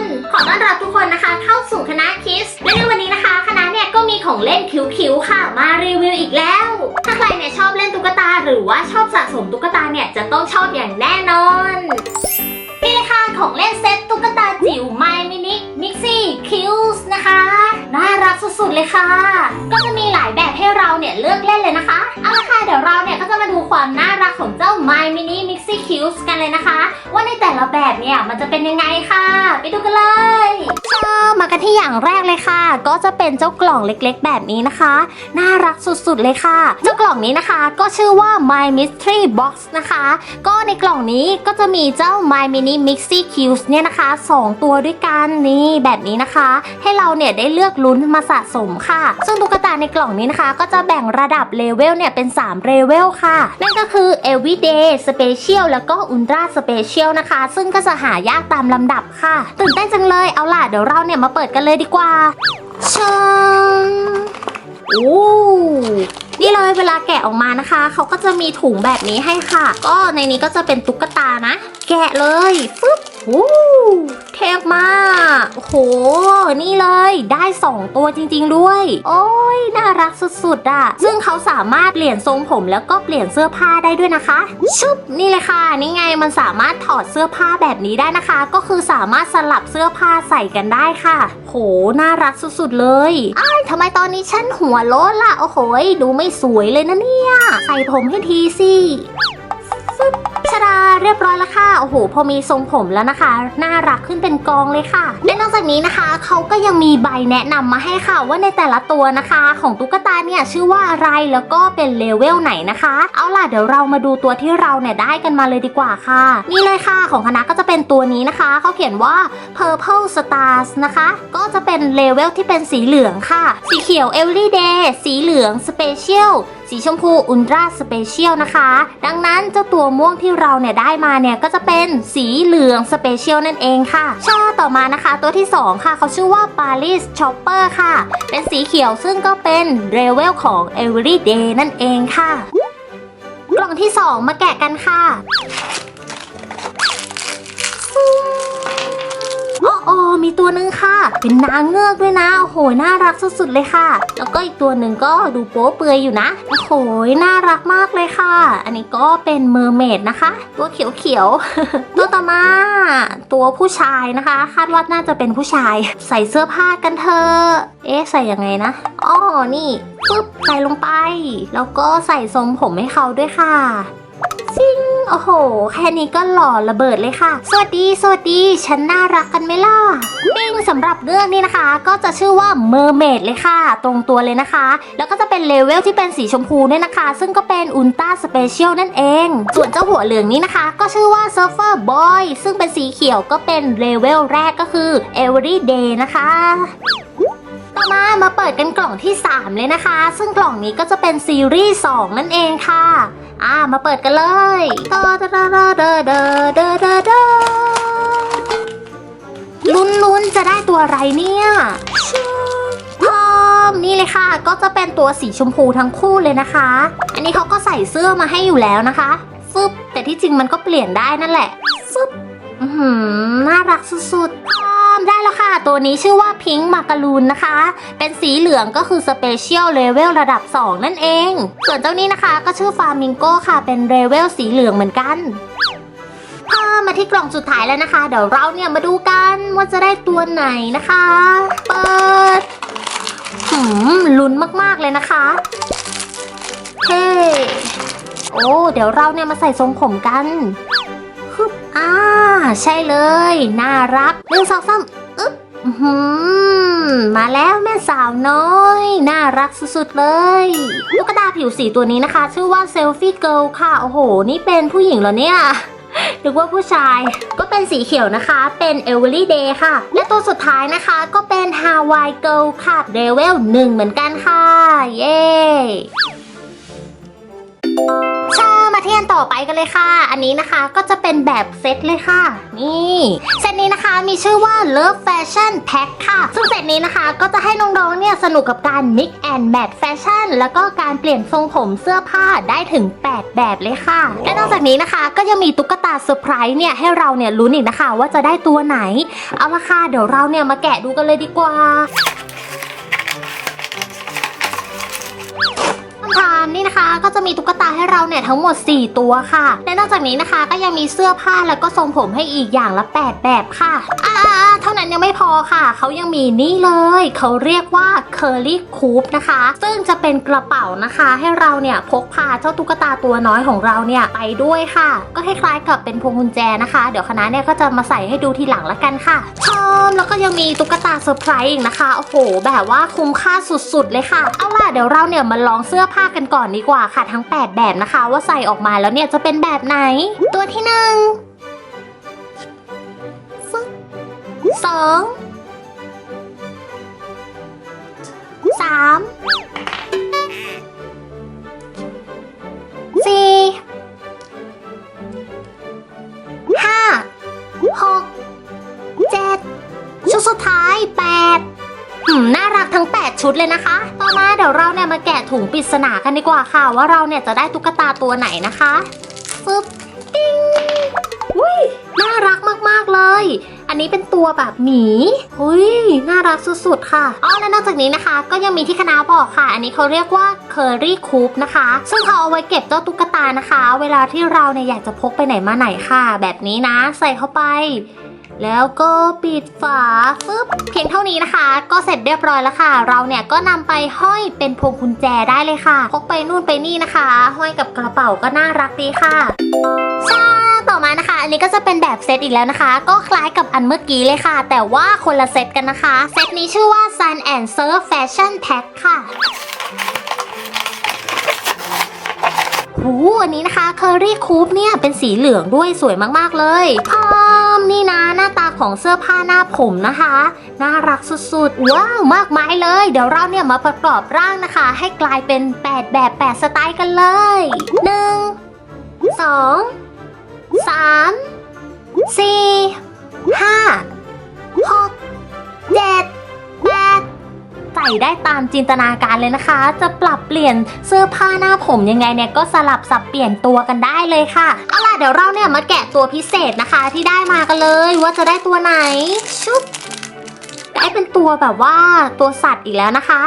น ขอต้อนรับทุกคนนะคะ เข้าสู่คณะคิส และในวันนี้นะคะ คณะเนี่ยก็มีของเล่นคิ้วๆค่ะ มารีวิวอีกแล้ว ถ้าใครเนี่ยชอบเล่นตุ๊กตา หรือว่าชอบสะสมตุ๊กตาเนี่ยจะต้องชอบอย่างแน่นอน นี่เลยค่ะของเล่นเซ็ตตุ๊กตาจิ๋ว My Mini Mixie Kills นะคะ น่ารักสุดๆเลยค่ะ ก็จะมีหลายแบบให้เราเนี่ยเลือกเล่นเลยนะคะ เอาละค่ะเดี๋ยวเราเนี่ยก็จะมาดูความน่ารักของเจ้า My Mini Mixie Kills กันเลยนะคะ ว่าในแต่ละแบบเนี่ยมันจะเป็นยังไงค่ะ ไปดูกันเลยก็มากันที่อย่างแรกเลยค่ะ ก็จะเป็นเจ้ากล่องเล็กๆ แบบนี้นะคะ น่ารักสุดๆเลยค่ะ เจ้ากล่องนี้นะคะ ก็ชื่อว่า My Mystery Box นะคะ ก็ในกล่องนี้ก็จะมีเจ้า My Mini Mixie Cubes เนี่ยนะคะ 2 ตัวด้วยกันนี่แบบนี้นะคะ ให้เราเนี่ยได้เลือกลุ้นมาสะสมค่ะ ซึ่งตุ๊กตาในกล่องนี้นะคะ ก็จะแบ่งระดับเลเวลเนี่ยเป็น3เลเวลค่ะ นั่นก็คือ Everyday Special แล้วก็ Ultra Special นะคะ ซึ่งก็จะหายากตามลำดับค่ะ ตื่นเต้นจังเลยเอาล่ะเดี๋ยวเราเนี่ยมาเปิดกันเลยดีกว่าชงโอ้นี่เลยเวลาแกะออกมานะคะ เขาก็จะมีถุงแบบนี้ให้ค่ะ ก็ในนี้ก็จะเป็นตุ๊กตานะ แกะเลยฟึ๊บโอ้เทพมาก โอ้โห นี่เลยได้ 2 ตัวจริง ๆ ด้วย โอ้ยน่ารักสุดๆอะซึ่งเขาสามารถเปลี่ยนทรงผมแล้วก็เปลี่ยนเสื้อผ้าได้ด้วยนะคะ ชุบนี่เลยค่ะ นี่ไงมันสามารถถอดเสื้อผ้าแบบนี้ได้นะคะ ก็คือสามารถสลับเสื้อผ้าใส่กันได้ค่ะ โห น่ารักสุดๆเลยอ้ายทำไมตอนนี้ฉันหัวโล้นล่ะ โอ้โหยดูไม่สวยเลยนะเนี่ย ใส่ผมให้ทีสิ เรียบร้อยแล้วค่ะ โอ้โห พอมีทรงผมแล้วนะคะ น่ารักขึ้นเป็นกองเลยค่ะ และนอกจากนี้นะคะเขาก็ยังมีใบแนะนำมาให้ค่ะว่าในแต่ละตัวนะคะ ของตุ๊กตาเนี่ยชื่อว่าอะไรแล้วก็เป็นเลเวลไหนนะคะ เอาล่ะเดี๋ยวเรามาดูตัวที่เราเนี่ยได้กันมาเลยดีกว่าค่ะ นี่เลยค่ะของคณะก็จะเป็นตัวนี้นะคะเขาเขียนว่า Purple Stars นะคะ ก็จะเป็นเลเวลที่เป็นสีเหลืองค่ะ สีเขียว Everyday สีเหลือง Special สีชมพู Ultra Special นะคะ ดังนั้นเจ้าตัวม่วงที่เราเนี่ยได้มาเนี่ยก็จะเป็นสีเหลือง Special นั่นเองค่ะ ช่อต่อมานะคะตัวที่ 2 ค่ะ เขาชื่อว่า Paris Chopper ค่ะ เป็นสีเขียวซึ่งก็เป็นเลเวลของ Everyday นั่นเองค่ะ กล่องที่ 2 มาแกะกันค่ะ โอ้โอมีตัวหนึ่งค่ะ เป็นนางเงือกด้วยนะโอ้โหน่ารักสุดๆเลยค่ะ แล้วก็อีกตัวหนึ่งก็ดูโป๊เปลือยอยู่นะโอ้โหน่ารักมากเลยค่ะ อันนี้ก็เป็นเมอร์เมดนะคะ ตัวเขียวๆตัวต่อมาตัวผู้ชายนะคะ คาดว่าน่าจะเป็นผู้ชาย ใส่เสื้อผ้ากันเถอะเอ๊ะใส่ยังไงนะอ๋อนี่ปึ๊บใส่ลงไป แล้วก็ใส่ทรงผมให้เขาด้วยค่ะซิง โอ้โห แค่นี้ก็หล่อระเบิดเลยค่ะ สวัสดี สวัสดี ฉันน่ารักกันไหมล่ะปิ้งสำหรับเรื่องนี้นะคะ ก็จะชื่อว่าเมอร์เมดเลยค่ะ ตรงตัวเลยนะคะ แล้วก็จะเป็นเลเวลที่เป็นสีชมพูด้วยนะคะ ซึ่งก็เป็นอุลตร้าสเปเชียลนั่นเอง ส่วนเจ้าหัวเหลืองนี้นะคะ ก็ชื่อว่าเซิร์ฟเฟอร์บอยซึ่งเป็นสีเขียวก็เป็นเลเวลแรกก็คือ everyday นะคะต่อมามาเปิดกันกล่องที่ 3 เลยนะคะ ซึ่งกล่องนี้ก็จะเป็นซีรีส์2นั่นเองค่ะ มาเปิดกันเลยเดอเดอเดอเดอเดอเดอเดอลุ้นลุ้นจะได้ตัวอะไรเนี่ยพร้อมนี่เลยค่ะ ก็จะเป็นตัวสีชมพูทั้งคู่เลยนะคะ อันนี้เขาก็ใส่เสื้อมาให้อยู่แล้วนะคะฟึบแต่ที่จริงมันก็เปลี่ยนได้นั่นแหละฟึบน่ารักสุดๆ อมได้แล้วค่ะ ตัวนี้ชื่อว่าพิงค์มาการูนนะคะ เป็นสีเหลืองก็คือสเปเชียลเลเวลระดับ 2 นั่นเอง ส่วนเจ้านี้นะคะก็ชื่อฟามิงโกค่ะ เป็นเลเวลสีเหลืองเหมือนกันพามาที่กล่องสุดท้ายแล้วนะคะ เดี๋ยวเราเนี่ยมาดูกันว่าจะได้ตัวไหนนะคะ เปิดหืมลุ้นมากๆเลยนะคะ เฮ้ โอ้ เดี๋ยวเราเนี่ยมาใส่ทรงผมกัน อ่า ใช่เลย น่ารักหนึ่งสองสามอึ๊บหือมาแล้วแม่สาวน้อย น่ารักสุดๆเลยลูกกระตาผิวสีตัวนี้นะคะ ชื่อว่าเซลฟี่เกิลค่ะ โอ้โห นี่เป็นผู้หญิงเหรอเนี่ยนึกว่าผู้ชายก็เป็นสีเขียวนะคะ เป็น Everyday ค่ะ และตัวสุดท้ายนะคะก็เป็น Hawaii Girl ค่ะเลเวลหนึ่งเหมือนกันค่ะ เย้ ชามาเที่ยนต่ออไปกันเลยค่ะ อันนี้นะคะก็จะเป็นแบบเซตเลยค่ะ นี่เซตนี้นะคะมีชื่อว่า Love Fashion Pack ค่ะ ซึ่งเซตนี้นะคะก็จะให้น้องๆเนี่ยสนุกกับการ Mix and Match Fashion แล้วก็การเปลี่ยนทรงผมเสื้อผ้าได้ถึง 8 แบบเลยค่ะ และนอกจากนี้นะคะก็ยังมีตุ๊กตาเซอร์ไพรส์เนี่ยให้เราเนี่ยลุ้นอีกนะคะ ว่าจะได้ตัวไหน เอาละค่ะเดี๋ยวเราเนี่ยมาแกะดูกันเลยดีกว่า นี่นะคะ ก็จะมีตุ๊กตาให้เราเนี่ยทั้งหมด 4 ตัวค่ะ และนอกจากนี้นะคะก็ยังมีเสื้อผ้าแล้วก็ทรงผมให้อีกอย่างละ 8 แบบค่ะอ่าเท่านั้นยังไม่พอค่ะ เขายังมีนี่เลย เขาเรียกว่า Curly Coupe นะคะ ซึ่งจะเป็นกระเป๋านะคะ ให้เราเนี่ยพกพาเจ้าตุ๊กตาตัวน้อยของเราเนี่ยไปด้วยค่ะ ก็คล้ายๆกับเป็นพวงกุญแจนะคะ เดี๋ยวคณะเนี่ยก็จะมาใส่ให้ดูทีหลังละกันค่ะชอบแล้วก็ยังมีตุ๊กตาเซอร์ไพรส์อีกนะคะ โอ้โห แบบว่าคุ้มค่าสุดๆเลยค่ะ เอาล่ะเดี๋ยวเราเนี่ยมาลองเสื้อผ้ากันก่อน่อนดีกว่าค่ะทั้ง 8 แบบนะคะ ว่าใส่ออกมาแล้วเนี่ยจะเป็นแบบไหน ตัวที่หนึ่งสองสามสี่ หืมน่ารักทั้ง 8 ชุดเลยนะคะ ต่อมาเดี๋ยวเราเนี่ยมาแกะถุงปริศนากันดีกว่าค่ะ ว่าเราเนี่ยจะได้ตุ๊กตาตัวไหนนะคะฟึบติ้งอุ้ยน่ารักมากๆเลย อันนี้เป็นตัวแบบหมีหุยน่ารักสุดๆค่ะอ๋อและนอกจากนี้นะคะ ก็ยังมีที่คณะบอกค่ะ อันนี้เขาเรียกว่า Curry Coupe นะคะ ซึ่งเขาเอาไว้เก็บเจ้าตุ๊กตานะคะ เวลาที่เราเนี่ยอยากจะพกไปไหนมาไหนค่ะ แบบนี้นะ ใส่เข้าไป แล้วก็ปิดฝาฟึบเพียงเท่านี้นะคะ ก็เสร็จเรียบร้อยแล้วค่ะ เราเนี่ยก็นำไปห้อยเป็นพวงกุญแจได้เลยค่ะพกไปนู่นไปนี่นะคะ ห้อยกับกระเป๋าก็น่ารักดีค่ะชาต่อมานะคะ อันนี้ก็จะเป็นแบบเซตอีกแล้วนะคะ ก็คล้ายกับอันเมื่อกี้เลยค่ะ แต่ว่าคนละเซตกันนะคะ เซตนี้ชื่อว่า Sun and Surf Fashion Pack ค่ะหูอันนี้นะคะ Curry Coupe เนี่ยเป็นสีเหลืองด้วยสวยมากๆเลยพร้อ นี่นะหน้าตาของเสื้อผ้าหน้าผมนะคะ น่ารักสุดๆ ว้าวมากมายเลย เดี๋ยวเราเนี่ยมาประกอบร่างนะคะ ให้กลายเป็น 8 แบบ 8 สไตล์กันเลย 1 2 3 4 5 ส่ได้ตามจินตนาการเลยนะคะ จะปรับเปลี่ยนเสื้อผ้าหน้าผมยังไงเนี่ยก็สลับสับเปลี่ยนตัวกันได้เลยค่ะเอาล่ะเดี๋ยวเราเนี่ยมาแกะตัวพิเศษนะคะที่ได้มากันเลย ว่าจะได้ตัวไหนชุบได้เป็นตัวแบบว่าตัวสัตว์อีกแล้วนะคะ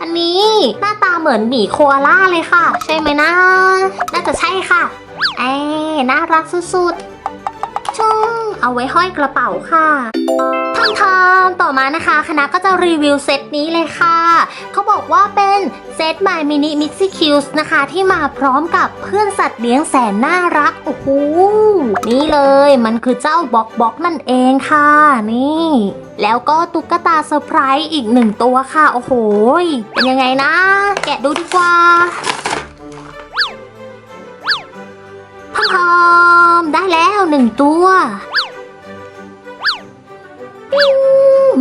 อันนี้หน้าตาเหมือนหมีโคอาล่าเลยค่ะ ใช่ไหมนะ น่าจะใช่ค่ะ เอ้น่ารักสุดๆ เอาไว้ห้อยกระเป๋าค่ะทำทำต่อมานะคะคณะก็จะรีวิวเซตนี้เลยค่ะ เขาบอกว่าเป็นเซต My Mini mixi Cubes นะคะ ที่มาพร้อมกับเพื่อนสัตว์เลี้ยงแสนน่ารัก โอ้โห นี่เลยมันคือเจ้าบ็อกบ็อกนั่นเองค่ะ นี่ แล้วก็ตุ๊กตาเซอร์ไพรส์อีกหนึ่งตัวค่ะ โอ้โห เป็นยังไงนะ แกะดูดีกว่าพร้อมได้แล้วหนึ่งตัว ปิ้ง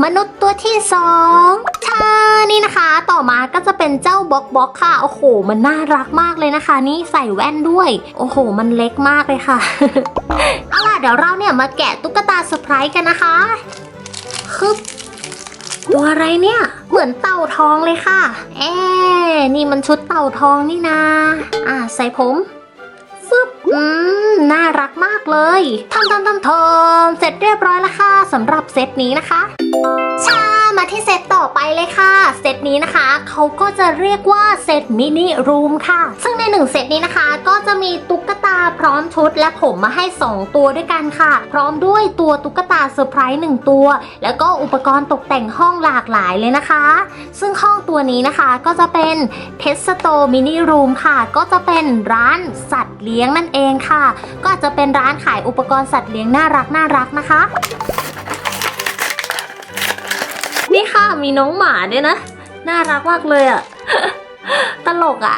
มนุษย์ตัวที่สองชานี่นะคะ ต่อมาก็จะเป็นเจ้าบล็อกบล็อกค่ะ โอ้โห มันน่ารักมากเลยนะคะ นี่ใส่แว่นด้วย โอ้โห มันเล็กมากเลยค่ะ เอาล่ะ เดี๋ยวเราเนี่ยมาแกะตุ๊กตาเซอร์ไพรส์กันนะคะคึบตัวอะไรเนี่ย เหมือนเต่าทองเลยค่ะ เอ๊นี่มันชุดเต่าทองนี่นาอ่า ใส่ผม อืม น่ารักมากเลยทำทำทำทำเสร็จเรียบร้อยแล้วค่ะสำหรับเซตนี้นะคะ มาที่เซตต่อไปเลยค่ะ เซตนี้นะคะเขาก็จะเรียกว่าเซตมินิรูมค่ะ ซึ่งในหนึ่งเซตนี้นะคะก็จะมีตุ๊กตาพร้อมชุดและผมมาให้ 2 ตัวด้วยกันค่ะ พร้อมด้วยตัวตุ๊กตาเซอร์ไพรส์หนึ่งตัว แล้วก็อุปกรณ์ตกแต่งห้องหลากหลายเลยนะคะ ซึ่งห้องตัวนี้นะคะก็จะเป็นเทสโตมินิรูมค่ะ ก็จะเป็นร้านสัตว์เลี้ยงนั่นเองค่ะ ก็อาจจะเป็นร้านขายอุปกรณ์สัตว์เลี้ยงน่ารักน่ารักนะคะ นี่ค่ะมีน้องหมาด้วยนะ น่ารักมากเลยอะตลกอะ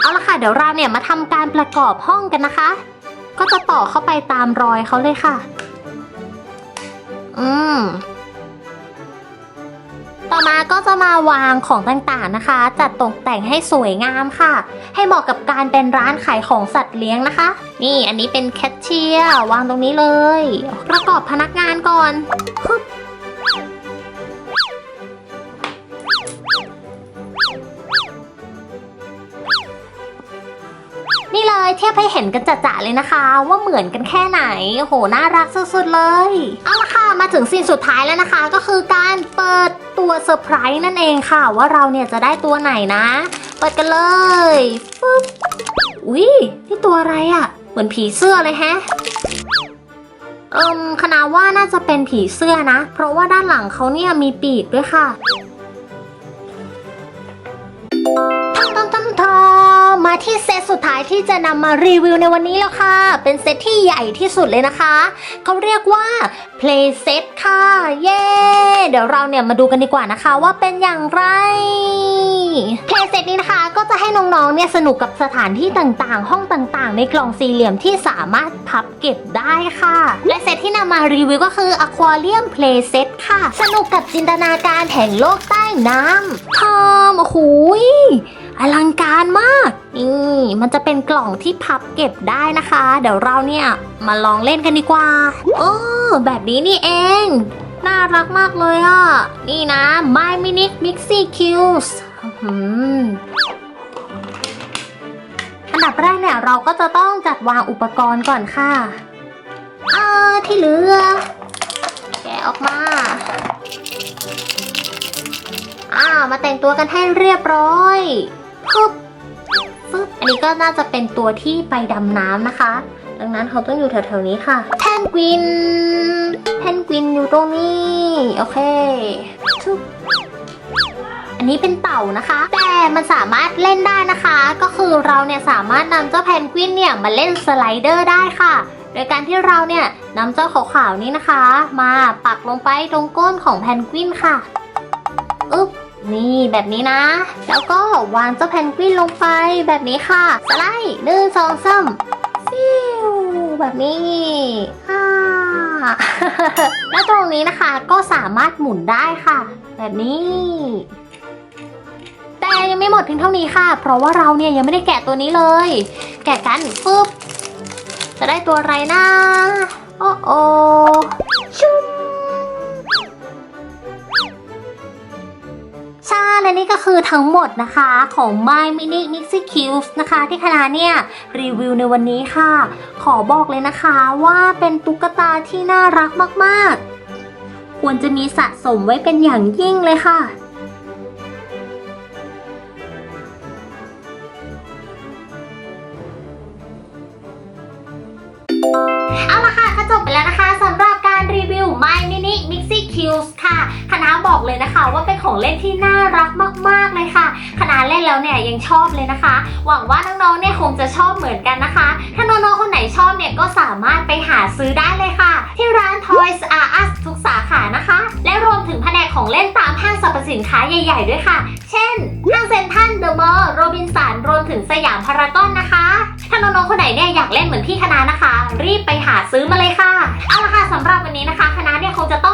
เอาละค่ะเดี๋ยวเราเนี่ยมาทำการประกอบห้องกันนะคะ ก็จะต่อเข้าไปตามรอยเขาเลยค่ะ อืม ต่อมาก็จะมาวางของต่างๆนะคะ จัดตกแต่งให้สวยงามค่ะ ให้เหมาะกับการเป็นร้านขายของสัตว์เลี้ยงนะคะ นี่อันนี้เป็นแคชเชียร์วางตรงนี้เลย ประกอบพนักงานก่อนปึ๊บ เลยเทียบให้เห็นกันจะๆเลยนะคะ ว่าเหมือนกันแค่ไหนโหน่ารักสุดๆเลย เอาละค่ะมาถึงซีนสุดท้ายแล้วนะคะ ก็คือการเปิดตัวเซอร์ไพรส์นั่นเองค่ะ ว่าเราเนี่ยจะได้ตัวไหนนะ เปิดกันเลยปึ๊บอุ้ยนี่ตัวอะไรอะ่ะ เหมือนผีเสื้อเลยแฮะเอิมคณะว่าน่าจะเป็นผีเสื้อนะ เพราะว่าด้านหลังเขาเนี่ยมีปีกด้วยค่ะ มาที่เซตสุดท้ายที่จะนำมารีวิวในวันนี้แล้วค่ะ เป็นเซตที่ใหญ่ที่สุดเลยนะคะ เขาเรียกว่า Play Set ค่ะ เย้ เดี๋ยวเราเนี่ยมาดูกันดีกว่านะคะว่าเป็นอย่างไร Play Set นี้นะคะก็จะให้น้องๆเนี่ยสนุกกับสถานที่ต่างๆ ห้องต่างๆ ในกล่องสี่เหลี่ยมที่สามารถพับเก็บได้ค่ะ และเซตที่นำมารีวิวก็คือ Aquarium Play Set ค่ะ สนุกกับจินตนาการแห่งโลกใต้น้ำทอมโอ้โห อลังการมาก นี่มันจะเป็นกล่องที่พับเก็บได้นะคะ เดี๋ยวเราเนี่ยมาลองเล่นกันดีกว่าโอ้แบบนี้นี่เอง น่ารักมากเลยอะ นี่นะ My Mini Mixi Cues อันดับแรกเนี่ยเราก็จะต้องจัดวางอุปกรณ์ก่อนค่ะอ่าที่เหลือ แกะออกมาอ่ามาแต่งตัวกันให้เรียบร้อยึบฟึบอันนี้ก็น่าจะเป็นตัวที่ไปดำน้ำนะคะ ดังนั้นเขาต้องอยู่แถวๆนี้ค่ะแพนกวินแพนกวินอยู่ตรงนี้ โอเคทุบอันนี้เป็นเต่านะคะ แต่มันสามารถเล่นได้นะคะ ก็คือเราเนี่ยสามารถนำเจ้าแพนกวินเนี่ยมาเล่นสไลเดอร์ได้ค่ะ โดยการที่เราเนี่ยนำเจ้าขาวๆนี้นะคะ มาปักลงไปตรงก้นของแพนกวินค่ะ นี่แบบนี้นะ แล้วก็วางเจ้าแพนกวินลงไปแบบนี้ค่ะ สไลด์หนึ่งสองสามฟิวแบบนี้ฮ่าแล้วตรงนี้นะคะก็สามารถหมุนได้ค่ะ แบบนี้ แต่ยังไม่หมดเพียงเท่านี้ค่ะ เพราะว่าเราเนี่ยยังไม่ได้แกะตัวนี้เลย แกะกันปุ๊บจะได้ตัวอะไรนะโอ้โอชุ่ม ใช่และนี่ก็คือทั้งหมดนะคะของ My Mini Mixi Cubes นะคะที่คณะเนี่ยรีวิวในวันนี้ค่ะ ขอบอกเลยนะคะว่าเป็นตุ๊กตาที่น่ารักมากๆ ควรจะมีสะสมไว้เป็นอย่างยิ่งเลยค่ะ Hills ค่ะ คณะบอกเลยนะคะว่าเป็นของเล่นที่น่ารักมากๆเลยค่ะ คณะเล่นแล้วเนี่ยยังชอบเลยนะคะ หวังว่าน้องๆเนี่ยคงจะชอบเหมือนกันนะคะ ถ้าน้องๆคนไหนชอบเนี่ยก็สามารถไปหาซื้อได้เลยค่ะ ที่ร้าน Toys R Us ทุกสาขานะคะ และรวมถึงแผนกของเล่นตามห้างสรรพสินค้าใหญ่ ๆ ด้วยค่ะ เช่นห้างเซ็นทรัลเดอะมอลล์โรบินสันรวมถึงสยามพารากอนนะคะ ถ้าน้องๆคนไหนเนี่ยอยากเล่นเหมือนพี่คณะนะคะ รีบไปหาซื้อมาเลยค่ะ เอาละค่ะสำหรับวันนี้นะคะ คณะเนี่ยคงจะต้อง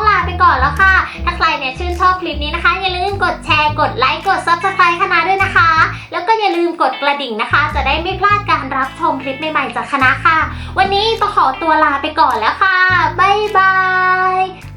ก่อนแล้วค่ะ ถ้าใครเนี่ยชื่นชอบคลิปนี้นะคะ อย่าลืมกดแชร์ กดไลค์ กด subscribe คณะด้วยนะคะ แล้วก็อย่าลืมกดกระดิ่งนะคะ จะได้ไม่พลาดการรับชมคลิปใหม่ๆจากคณะค่ะ วันนี้ต้องขอตัวลาไปก่อนแล้วค่ะ บ๊ายบาย